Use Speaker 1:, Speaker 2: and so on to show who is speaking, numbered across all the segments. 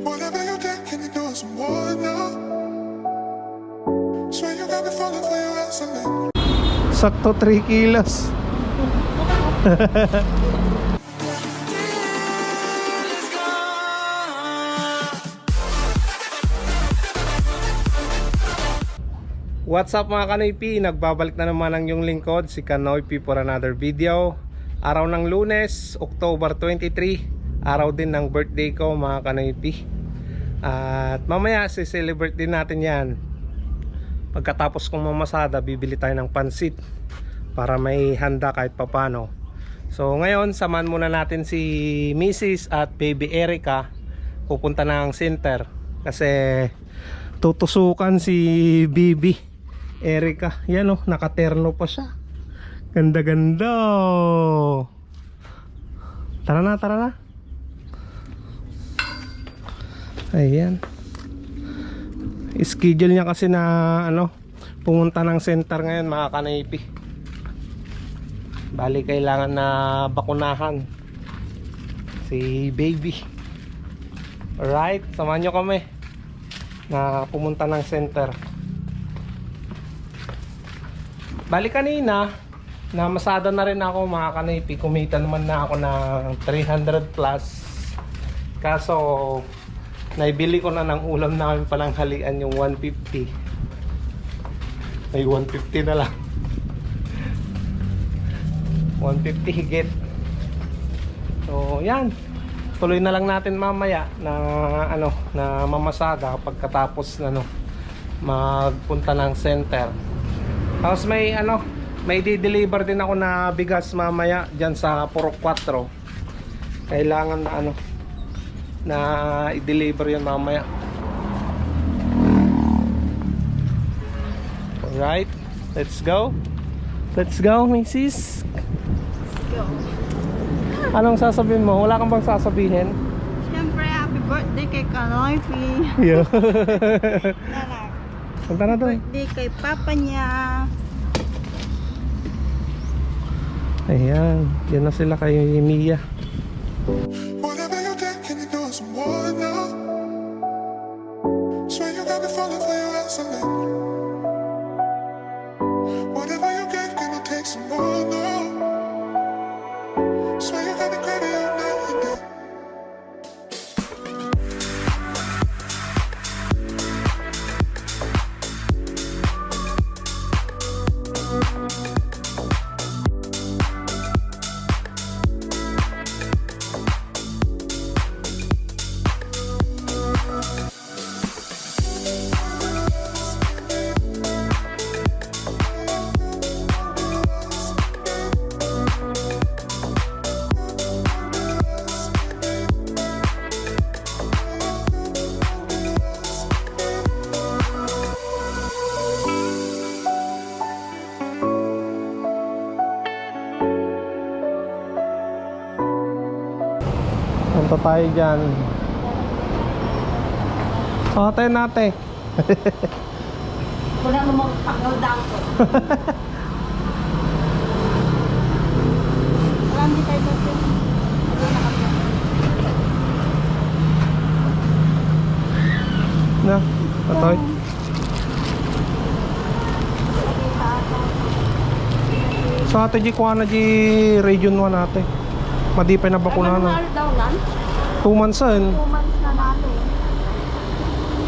Speaker 1: Whatever you did, can you do some more now? Swear you got me falling for your ass again.
Speaker 2: Sakto 3 kilos. What's up mga Kanoypi? Nagbabalik na naman ang yung lingkod, si Kanoypi for another video. Araw ng lunes, October 23. Araw din ng birthday ko mga Kanoypi. At mamaya, si-celebrate din natin yan. Pagkatapos kong mamasada, bibili tayo ng pansit para may handa kahit papano. So ngayon, samahan muna natin si Mrs. at Baby Erica pupunta na ang center kasi tutusukan si Bibi Erica. Yan oh, nakaterno pa siya. Ganda-ganda. Tara na, tara na. Ayan. Schedule niya kasi na ano, pumunta ng center ngayon mga kanaypi. Bali kailangan na bakunahan si baby. Alright, samahan nyo kami na pumunta ng center. Bali kanina, namasada na rin ako mga kanaypi. Kumita naman na ako ng 300 plus. Kaso, naibili ko na ng ulam namin palang halian yung 150. May 150 na lang. 150 higit. So, yan. Tuloy na lang natin mamaya na ano, na mamasada pagkatapos na ano, magpunta ng center. Tapos may ano, may di-deliver din ako na bigas mamaya diyan sa Purok 4. Kailangan na ano na i-deliver yun mamaya. Alright, let's go. Let's go, Mrs. Anong sasabihin mo? Wala kang bang sasabihin?
Speaker 3: Siyempre, happy birthday kay Kanoypi.
Speaker 2: Yeah. Punta na doon.
Speaker 3: Birthday kay papa niya.
Speaker 2: Ayan, yan na sila kay Mia.
Speaker 1: Whatever falling for your ass again. Whatever you get, can you take some more
Speaker 2: tayo dyan. Sakatay natin.
Speaker 3: Wala mo magpagaw daw ko. Tayo dito.
Speaker 2: Na, patoy. Sa ate G kuha na G region 1 natin. Madipay na bakuna
Speaker 3: Ano
Speaker 2: na.
Speaker 3: daw lan?
Speaker 2: 2 months yan.
Speaker 3: Two months na natin.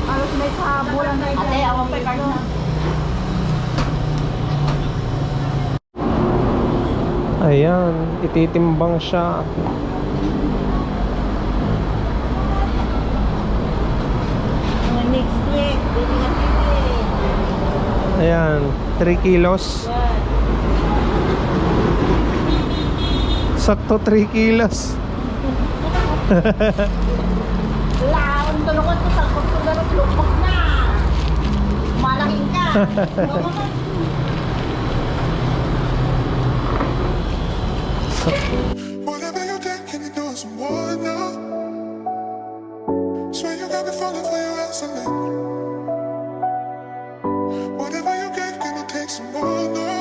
Speaker 3: Alos may sa bulan na Ate, awang pa card na.
Speaker 2: Ayan, ititimbang siya.
Speaker 3: Na.
Speaker 2: Ayan, 3 kilos. Sakto 3 kilos.
Speaker 3: Laon tulungan ko sa lupok na. Malaking ka.
Speaker 1: Whatever you did, can you do some more now? Swear you got me falling for your ass. Whatever you get, can you take some more now?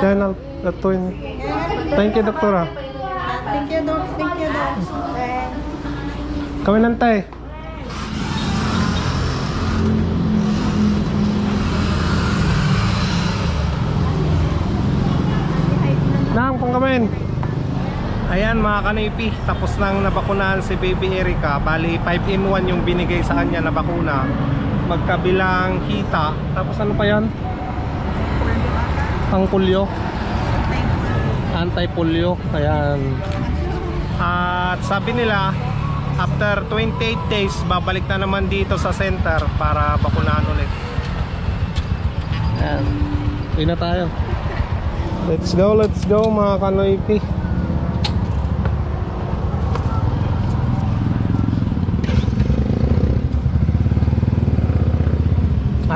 Speaker 2: Yan ang atuin. Thank you, doktora.
Speaker 3: Thank you, Doc. Thank you, Doc.
Speaker 2: Kami nantay. Nang pang kamen. Ayan mga kanipi, tapos nang nabakunahan si Baby Erica. Bali 5 in 1 yung binigay sa kanya na bakuna. Magkabilang hita. Tapos ano pa yan? Ang polio. Anti-polio. Ayan. At sabi nila, after 28 days, babalik na naman dito sa center para bakunahan ulit. Ayan. Uwi na tayo. Let's go, let's go mga kanoypi.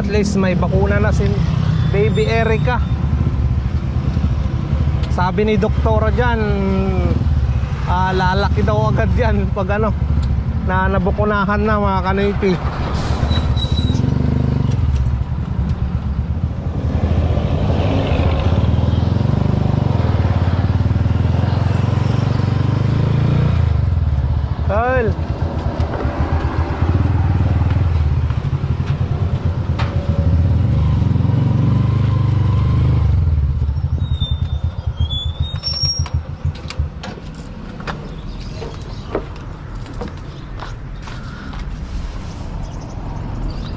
Speaker 2: At least may bakuna na si Baby Erica. Sabi ni doktora dyan, ah, lalaki daw agad yan pag ano, na nabukunahan na mga kanoypi.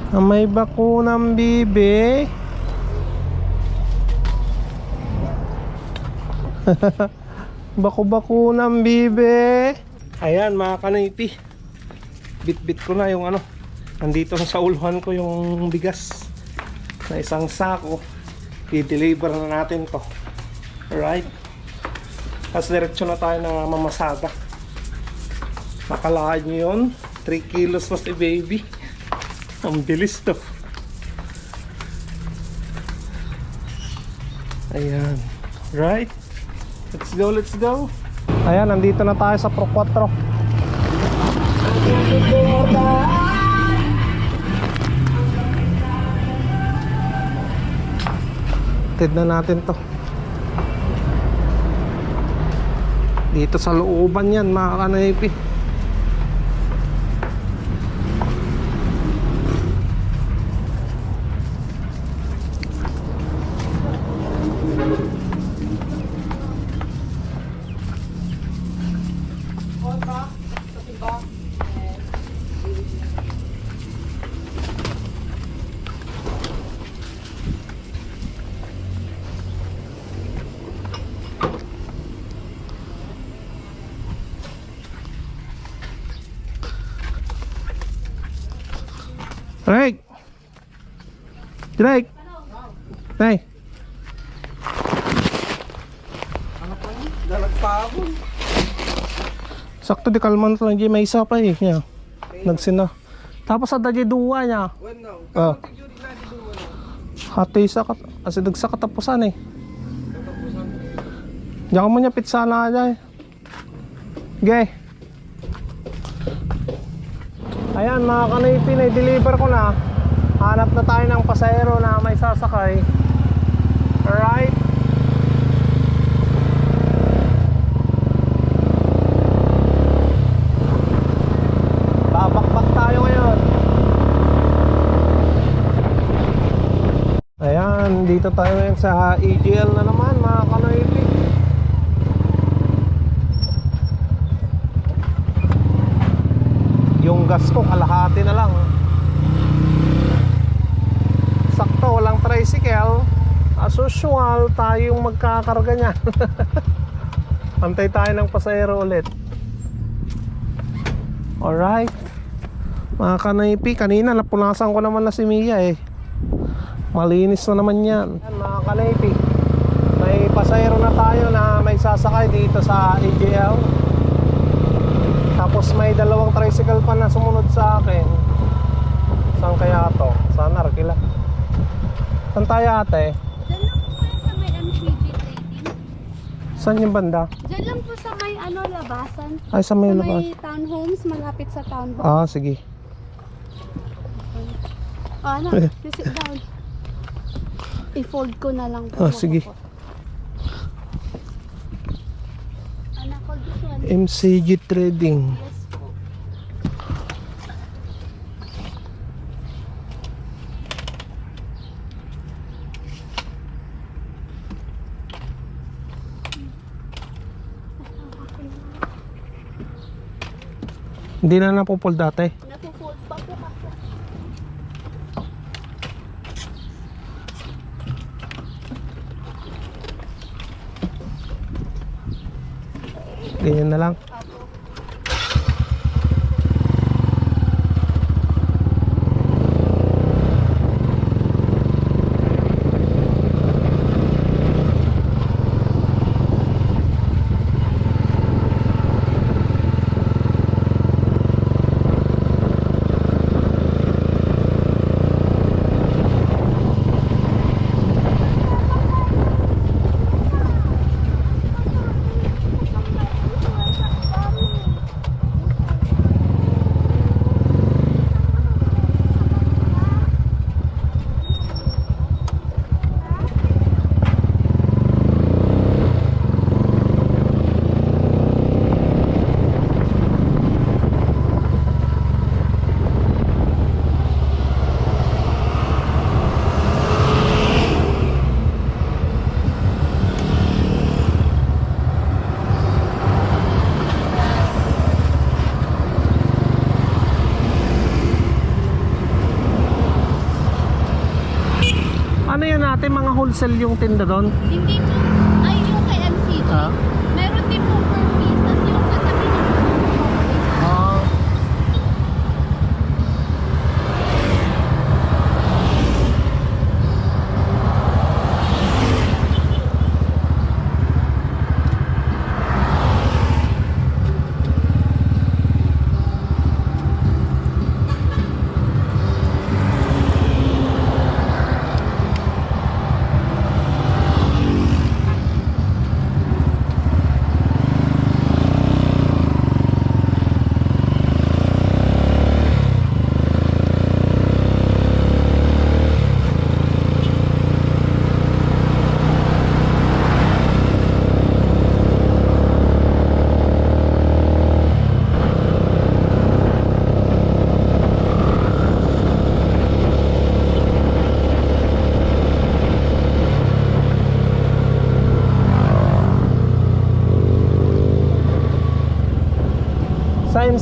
Speaker 2: Ah, May bakunang bibi. Baku-baku ng bibe. Ayan mga kanipi. Bit-bit ko na yung ano. Nandito na sa uluhan ko yung bigas. Na isang sako. I-deliver na natin to. Alright. Tapos diretso na tayo ng mamasada. Nakalakad nyo yun. 3 kilos na si baby. Ang bilis to. Ayan. Right? Let's go, let's go. Ayan, nandito na tayo sa Pro 4. Tignan natin to. Dito sa looban yan, mga kanaypi. Drake! Hey! Sakto di kalman lang di may isa pa eh. Yeah. Nagsina. Tapos ada di duwa niya. Oh. Hati sa kat asi sa katapusan eh. Diyan mo niya pizza na aja eh. Gay. Ayan mga kanipin ay deliver ko na Hanap na tayo ng pasahero na may sasakay. Alright. Babakbak tayo ngayon. Ayan, dito tayo ngayon sa EGL na naman mga kanipin yung gas ko kalahati na lang sakto walang tricycle as usual tayong magkakarga niya antay tayo ng pasahero ulit. Alright. Mga kanaypi kanina napunasan ko naman na si Mia eh. Malinis na naman yan. Yan, mga kanaypi. May pasahero na tayo na may sasakay dito sa AJL tapos may dalawang tricycle pa na sumunod sa akin. Saan kaya to? Sana Arkila. Saan tayo ate?
Speaker 4: Diyan lang po kayo sa may PG Trading.
Speaker 2: Saan yung banda?
Speaker 4: Diyan lang po sa may ano, labasan.
Speaker 2: Ay, sa may
Speaker 4: Sa
Speaker 2: labas.
Speaker 4: may townhomes, malapit sa town hall.
Speaker 2: Ah, sige.
Speaker 4: Oh, ano, you sit down. I-fold ko na lang po.
Speaker 2: Ah, sige.
Speaker 4: Anak ko, this one.
Speaker 2: MCG Trading.
Speaker 4: Yes po.
Speaker 2: Hindi na napupol dati.
Speaker 4: Napo-fold pa po kasi.
Speaker 2: Ganyan na lang. Ano yan natin mga wholesale yung tinda doon?
Speaker 4: Hindi po, ay yung kay MCG.
Speaker 2: Ah.
Speaker 4: Meron din po per piece. Tapos yung katabi ng
Speaker 2: Ah.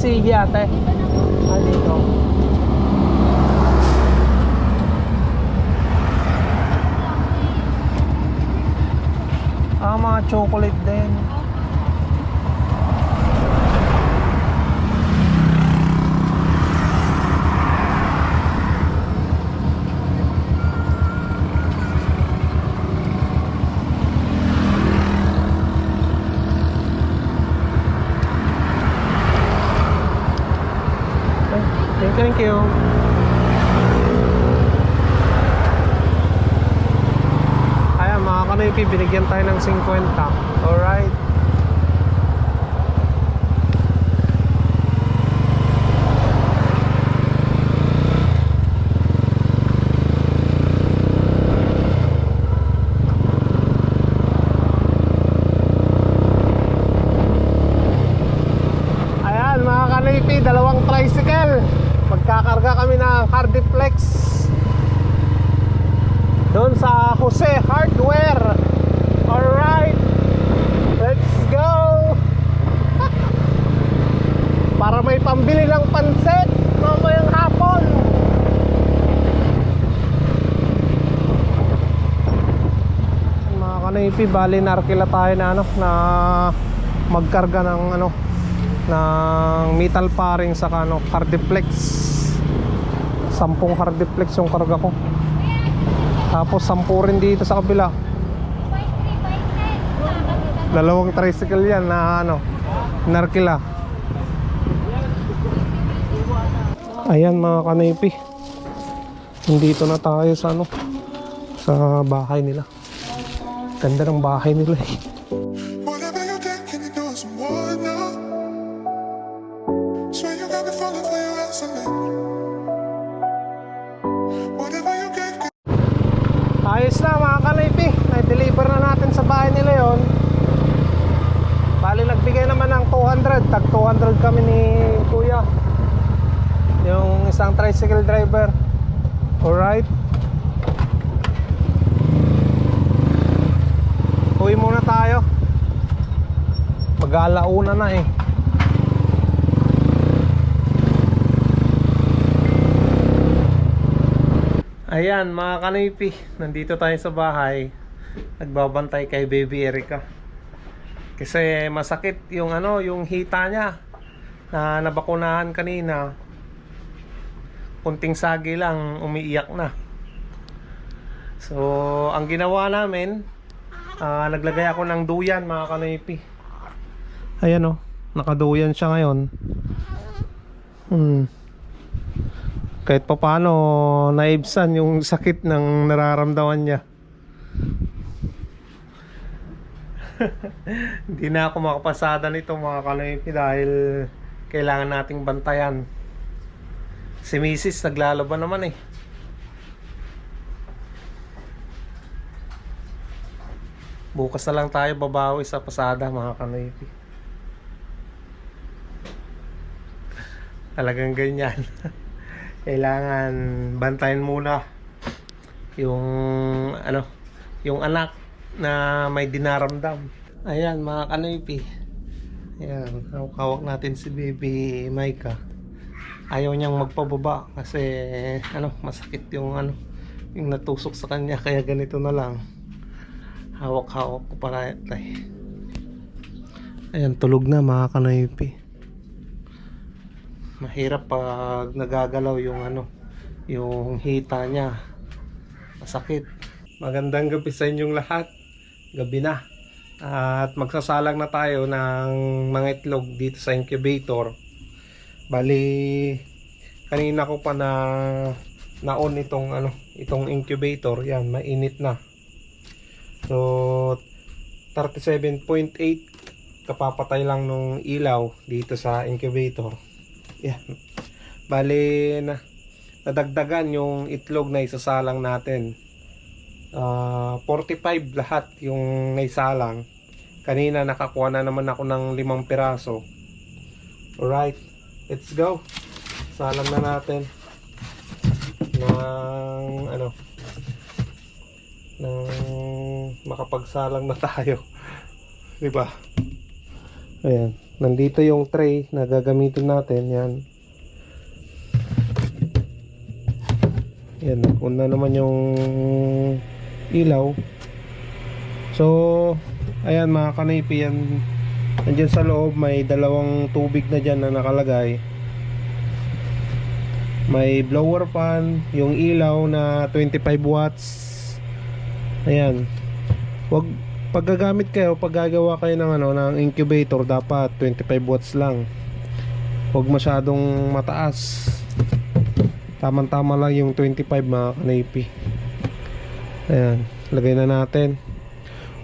Speaker 2: MCG ate? Ah, dito. Ah, mga chocolate din. Okay, thank you. Ayan mga binigyan tayo ng 50. Alright. Ayan mga kanoypi, dalawang tricycle. Magkakarga kami ng Hardiplex. Doon sa Jose Hardware. Alright. Let's go. Para may pambili ng pansit mamayang hapon. Kanipi, bali narkila tayo na ano, na magkarga ng ano, ng metal paring sa ano, hardiplex. Sampung hardiplex yung karga ko. Tapos sampu rin dito sa kabila. Dalawang tricycle yan na ano, narkila. Ayan mga kanipi. Nandito na tayo sa ano, sa bahay nila. Ganda ng bahay nila eh. Mag-alauna na eh. Ayan mga kanipi, nandito tayo sa bahay. Nagbabantay kay Baby Erica. Kasi masakit yung ano, yung hita niya na nabakunahan kanina. Kunting sagi lang, umiiyak na. So, ang ginawa namin, ah, naglagay ako ng duyan mga kanipi. Ayan oh, nakaduyan siya ngayon. Hmm. Kahit pa paano naibsan yung sakit ng nararamdaman niya. Hindi na ako makapasada nito mga kanoypi dahil kailangan nating bantayan. Si misis naglalaban naman eh. Bukas na lang tayo babawi sa pasada mga kanoypi talagang ganyan. Kailangan bantayan muna yung ano yung anak na may dinaramdam. Ayan mga kanoypi ayan hawak natin si baby Maika ayaw niyang magpababa kasi ano masakit yung ano yung natusok sa kanya kaya ganito na lang. Hawak hawak ko para tay. Ayan tulog na mga kanoypi mahirap pag nagagalaw yung ano yung hita niya. Masakit. Magandang gabi sa inyong lahat. Gabi na. At magsasalang na tayo ng mga itlog dito sa incubator. Bali kanina ko pa na naon itong ano itong incubator. Yan mainit na. So 37.8 kapapatay lang nung ilaw dito sa incubator yan. Bali na nadagdagan yung itlog na isasalang natin. Ah, 45 lahat yung naisalang. Kanina nakakuha na naman ako ng limang piraso. Alright, let's go. Salang na natin ng ano ng makapagsalang na tayo. 'Di ba? Ayan. Nandito yung tray na gagamitin natin. Yan. Yan. Una naman yung ilaw. So, ayan mga kanipi. Yan. Nandyan sa loob may dalawang tubig na dyan na nakalagay. May blower fan. Yung ilaw na 25 watts. Ayan. Wag pag gagamit kayo, pag gagawa kayo ng ano, ng incubator, dapat 25 watts lang. Huwag masyadong mataas. Tamang-tama lang yung 25 mga kanipi. Ayan, lagay na natin.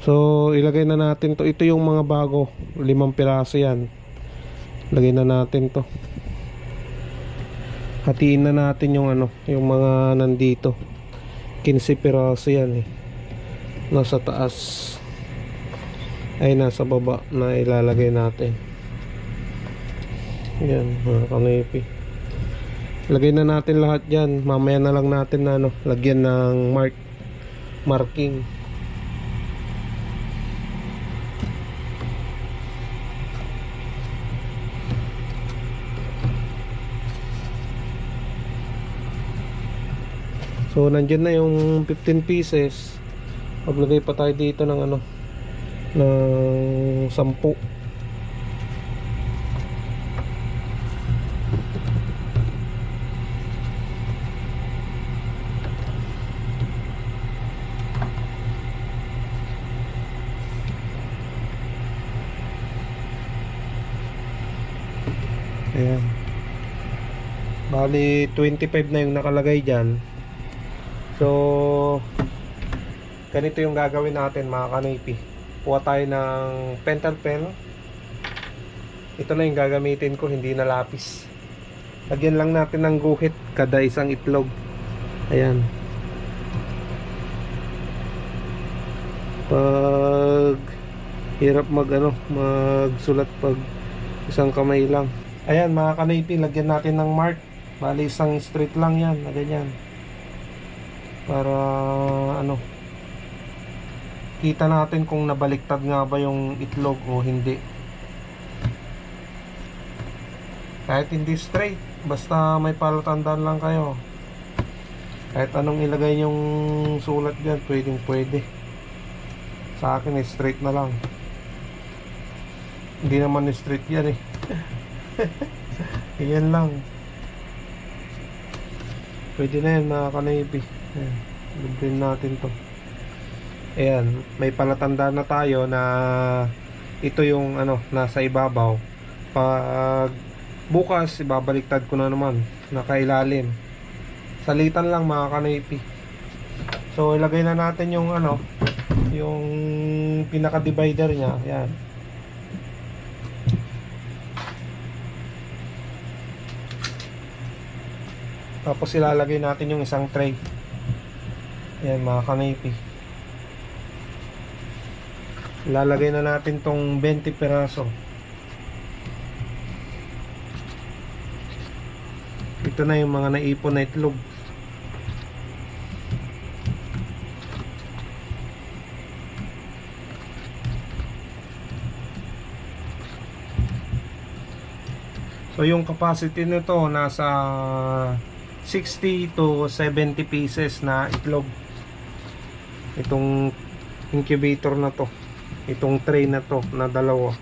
Speaker 2: So, ilagay na natin to. Ito yung mga bago, limang piraso yan. Lagay na natin to. Hatiin na natin yung ano, yung mga nandito. 15 piraso yan eh. Nasa taas ay nasa baba na ilalagay natin. Yan mga kanipi. Lagay na natin lahat yan. Mamaya na lang natin na ano, lagyan ng mark marking. So nandiyan na yung 15 pieces. Maglagay pa tayo dito ng ano ng 10. Ayan. Bali 25 na yung nakalagay dyan. So ganito yung gagawin natin mga kanipi. Kuha tayo ng pentel pen. Ito na yung gagamitin ko, hindi na lapis. Lagyan lang natin ng guhit kada isang itlog. Ayan. pag hirap mag ano magsulat pag isang kamay lang ayan mga kanipi lagyan natin ng mark bali isang straight lang yan na ganyan para ano kita natin kung nabaliktad nga ba yung itlog o hindi. Kahit hindi straight basta may palatandaan lang kayo. Kahit anong ilagay yung sulat dyan pwedeng pwede. Sa akin eh, straight na lang. Hindi naman straight yan eh. Yan lang. Pwede na yan mga kanaypi. Ayan natin to ayan may palatandaan na tayo na ito yung ano nasa ibabaw. Pag bukas ibabaliktad ko na naman nakailalim. Salitan lang mga kanaypi. So ilagay na natin yung ano yung pinaka divider nya yan tapos ilalagay natin yung isang tray. Yan mga kanaypi ilalagay na natin tong 20 peraso ito na yung mga naipon na itlog So yung capacity nito nasa 60 to 70 pieces na itlog. Itong incubator na to. Itong tray na to na dalawa.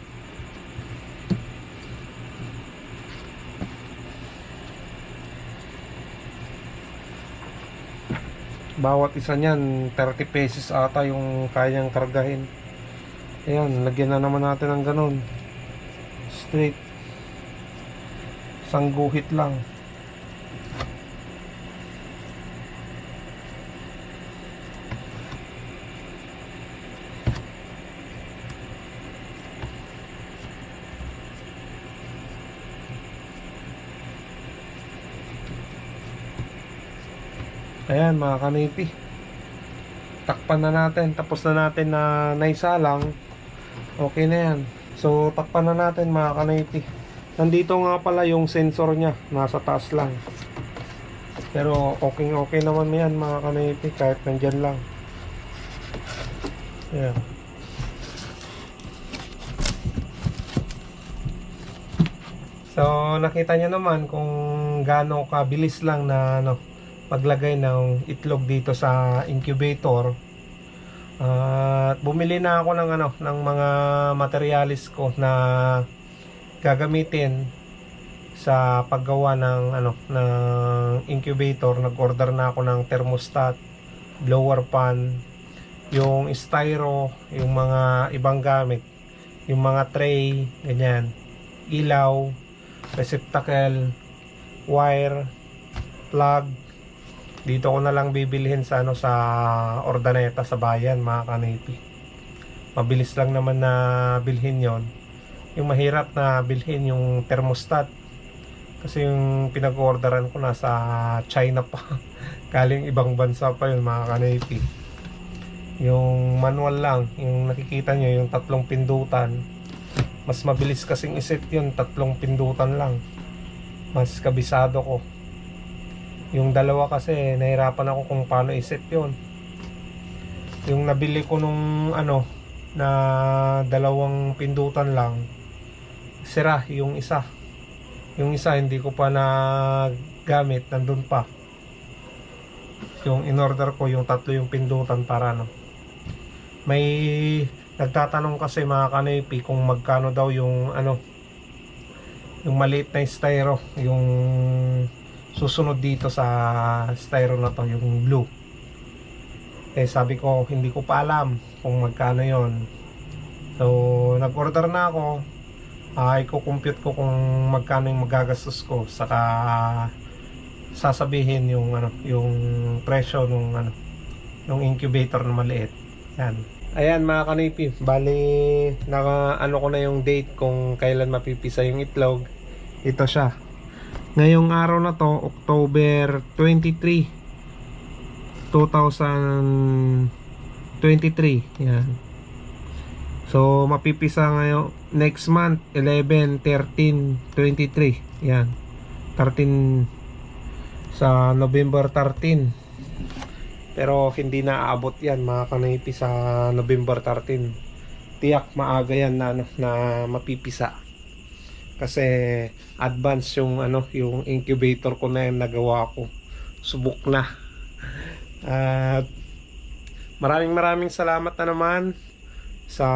Speaker 2: Bawat isa niyan 30 pesos ata yung kayang kargahin. Ayan, lagyan na naman natin ng ganun. Straight isang guhit lang ayan mga kanipi. Takpan na natin. Tapos na natin na naisalang. Okay na yan. So takpan na natin mga kanipi. Nandito nga pala yung sensor niya, nasa taas lang. Pero okay okay naman yan mga kanipi. Kahit nandyan lang. Ayan. So nakita niyo naman kung gaano kabilis lang na ano, paglagay ng itlog dito sa incubator. At bumili na ako ng ano ng mga materialis ko na gagamitin sa paggawa ng ano ng incubator nag-order na ako ng thermostat blower pan yung styro yung mga ibang gamit yung mga tray ganyan ilaw receptacle wire plug dito ko na lang bibilhin sa ano sa ordaneta sa bayan mga kanipi mabilis lang naman na bilhin yon yung mahirap na bilhin yung thermostat. Kasi yung pinag-orderan ko nasa China pa. Galing ibang bansa pa yun mga kanaypi. Yung manual lang yung nakikita nyo yung tatlong pindutan. Mas mabilis kasing iset yun tatlong pindutan lang. Mas kabisado ko yung dalawa kasi nahirapan ako kung paano iset yun. Yung nabili ko nung ano na dalawang pindutan lang sira yung isa. Yung isa hindi ko pa na gamit nandun pa. Yung in order ko yung tatlo yung pindutan para no may nagtatanong kasi mga kanipi kung magkano daw yung ano yung maliit na styro yung susunod dito sa styro na to yung blue. Eh sabi ko hindi ko pa alam kung magkano yon so nag order na ako. Ay ko-compute ko kung magkano yung magagastos ko. Saka sasabihin yung ano yung presyo nung ano nung incubator na maliit. Yan. Ayan mga kanipi. Bali naka ano ko na yung date kung kailan mapipisa yung itlog. Ito siya ngayong araw na to October 23 2023 23. Yan. So, mapipisa ngayon next month 11, 13, 23. Yan. 13 sa November 13. Pero hindi na aabot yan mga kanipi sa November 13. Tiyak maaga yan na, ano, na mapipisa. Kasi advance yung ano yung incubator ko na yung nagawa ko. Subok na. At maraming maraming salamat na naman sa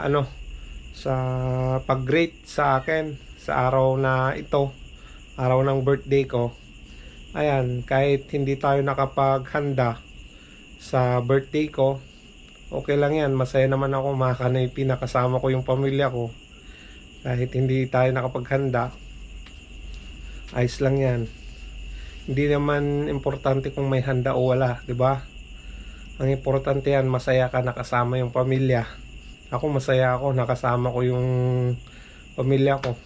Speaker 2: ano sa pag-rate sa akin sa araw na ito araw ng birthday ko ayan kahit hindi tayo nakapaghanda sa birthday ko okay lang yan masaya naman ako makakanay pinakasama ko yung pamilya ko kahit hindi tayo nakapaghanda ayos lang yan hindi naman importante kung may handa o wala ba ang importante yan, masaya ka nakasama yung pamilya. Ako masaya ako, nakasama ko yung pamilya ko.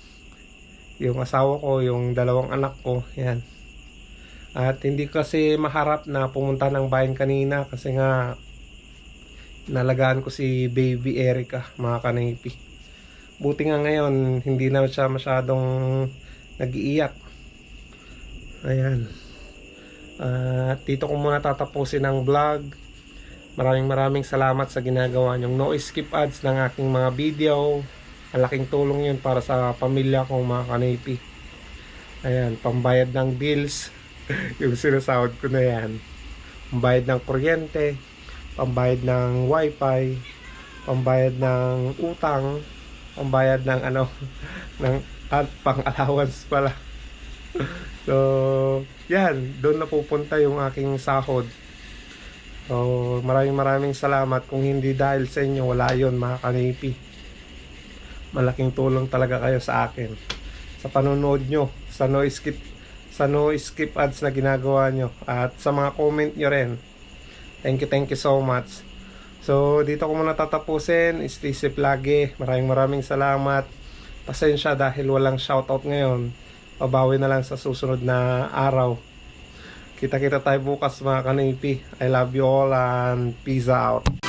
Speaker 2: Yung asawa ko, yung dalawang anak ko, yan. At hindi kasi maharap na pumunta ng bayan kanina kasi nga nalagaan ko si baby Erica, mga kanipi. Buti nga ngayon, hindi na siya masyadong nag-iiyak. Ayan. At dito ko muna tatapusin ang vlog. Maraming maraming salamat sa ginagawa nyong no skip ads ng aking mga video. Malaking tulong yun para sa pamilya kong mga kanipi. Ayan, pambayad ng bills. yung sinasahod ko na yan. Pambayad ng kuryente. Pambayad ng wifi. Pambayad ng utang. Pambayad ng ano, ng pang allowance pala. so, yan, doon na pupunta yung aking sahod. So, maraming maraming salamat. Kung hindi dahil sa inyo, wala yon mga kanipi. Malaking tulong talaga kayo sa akin. Sa panonood nyo, sa no skip, sa no skip ads na ginagawa nyo. At sa mga comment nyo rin. Thank you, thank you so much. So, dito ko muna tatapusin. Stay safe lagi. Maraming maraming salamat. Pasensya dahil walang shoutout ngayon. Pabawi na lang sa susunod na araw. Kita-kita tayo bukas mga kanipi. I love you all and peace out.